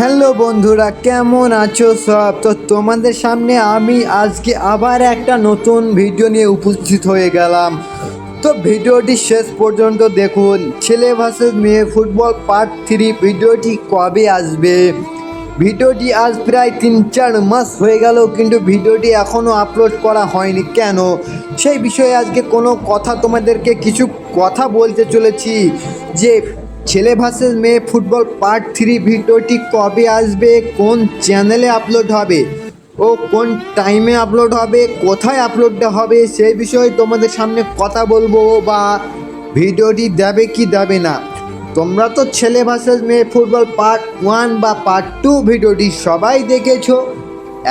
Hello বন্ধুরা, কেমন আছো সব? তো তোমাদের সামনে আমি আজকে আবার একটা নতুন ভিডিও নিয়ে উপস্থিত হয়ে গেলাম। তো ভিডিওটি শেষ পর্যন্ত দেখুন। ছেলে ভার্সেস মেয়ে ফুটবল পার্ট থ্রি ভিডিওটি কবে আসবে? ভিডিওটি আজ প্রায় তিন চার মাস হয়ে গেল, কিন্তু ভিডিওটি এখনও আপলোড করা হয়নি। কেন? সেই বিষয়ে আজকে কোনো কথা তোমাদেরকে কিছু কথা বলতে চলেছি যে ছেলে ভার্সেস মেয়ে ফুটবল পার্ট থ্রি ভিডিওটি কবে আসবে? কোন চ্যানেলে আপলোড হবে? ও কোন টাইমে আপলোড হবে? কোথায় আপলোডটা হবে? সেই বিষয়ে তোমাদের সামনে কথা বলব বা ভিডিওটি দেবে কি দেবে না। তোমরা তো ছেলে ভার্সেস মেয়ে ফুটবল পার্ট ওয়ান বা পার্ট টু ভিডিওটি সবাই দেখেছ।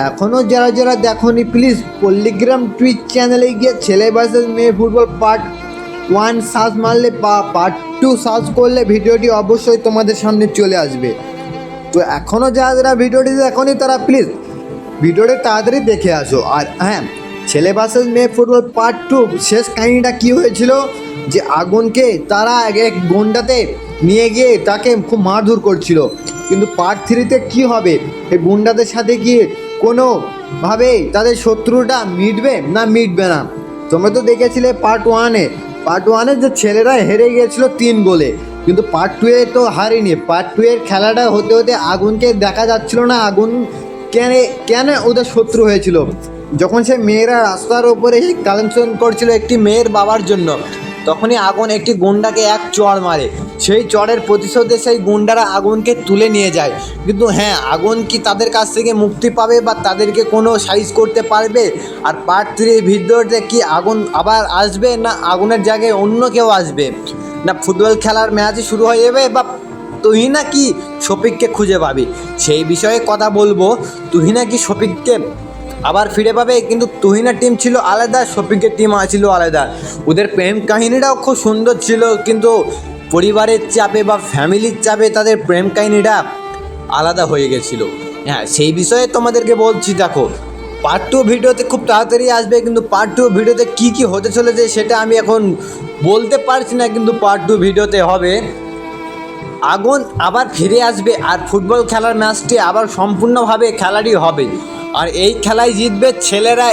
এখনও যারা যারা দেখোনি, প্লিজ পল্লিগ্রাম টুইট চ্যানেলে গিয়ে ছেলে ভার্সেস মেয়ে ফুটবল পার্ট ওয়ান সার্চ মারলে বা পার্ট টু সার্চ করলে ভিডিওটি অবশ্যই তোমাদের সামনে চলে আসবে। তো এখনও যারা যারা ভিডিওটি এখনই তারা প্লিজ ভিডিওটি তাড়াতাড়ি দেখে আসো। আর হ্যাঁ ছেলে ভার্সেস মেয়ে ফুটবল পার্ট টু শেষ কাহিনিটা কী হয়েছিল? যে আগুনকে তারা এক গুন্ডাতে নিয়ে গিয়ে তাকে খুব মারধর করছিল। কিন্তু পার্ট থ্রিতে কী হবে? এই গুন্ডাদের সাথে গিয়ে কোনোভাবে তাদের শত্রুটা মিটবে না মিটবে না? তোমরা তো দেখেছিলে পার্ট ওয়ানে পার্ট ওয়ানে যে ছেলেরা হেরে গিয়েছিল তিন গোলে, কিন্তু পার্ট টুয়ে তো হারেনি। পার্ট টু এর খেলাটা হতে হতে আগুনকে দেখা যাচ্ছিল না, আগুন কেন কেন ওদের শত্রু হয়েছিল? যখন সে মেয়েরা রাস্তার ওপরে কালেকশন করছিল একটি মেয়ের বাবার জন্য তখনই আগুন একটি গুন্ডাকে এক চড় মারে। সেই চড়ের প্রতিশোধে সেই গুন্ডারা আগুনকে তুলে নিয়ে যায়। কিন্তু হ্যাঁ আগুন কি তাদের কাছ থেকে মুক্তি পাবে বা তাদেরকে কোনো সাইজ করতে পারবে? আর পার্ট থ্রি ভিডিওতে কি আগুন আবার আসবে না আগুনের জায়গায় অন্য কেউ আসবে? না ফুটবল খেলার ম্যাচ শুরু হয়ে যাবে বা তুই নাকি শফিককে খুঁজে পাবি? সেই বিষয়ে কথা বলব। তুই নাকি শফিককে আবার ফিরে পাবে, কিন্তু তুহিনার টিম ছিল আলাদা, শফিকের টিম ছিল আলাদা। ওদের প্রেম কাহিনীটাও খুব সুন্দর ছিল, কিন্তু পরিবারের চাপে বা ফ্যামিলির চাপে তাদের প্রেম কাহিনীটা আলাদা হয়ে গেছিল। হ্যাঁ সেই বিষয়ে তোমাদেরকে বলছি, দেখো পার্ট টু ভিডিওতে খুব তাড়াতাড়ি আসবে, কিন্তু পার্ট টু ভিডিওতে কী কী হতে চলেছে সেটা আমি এখন বলতে পারছি না, কিন্তু পার্ট টু ভিডিওতে হবে। আগুন আবার ফিরে আসবে, আর ফুটবল খেলার ম্যাচটি আবার সম্পূর্ণভাবে খেলারই হবে। আর এই খেলায় জিতবে ছেলেরা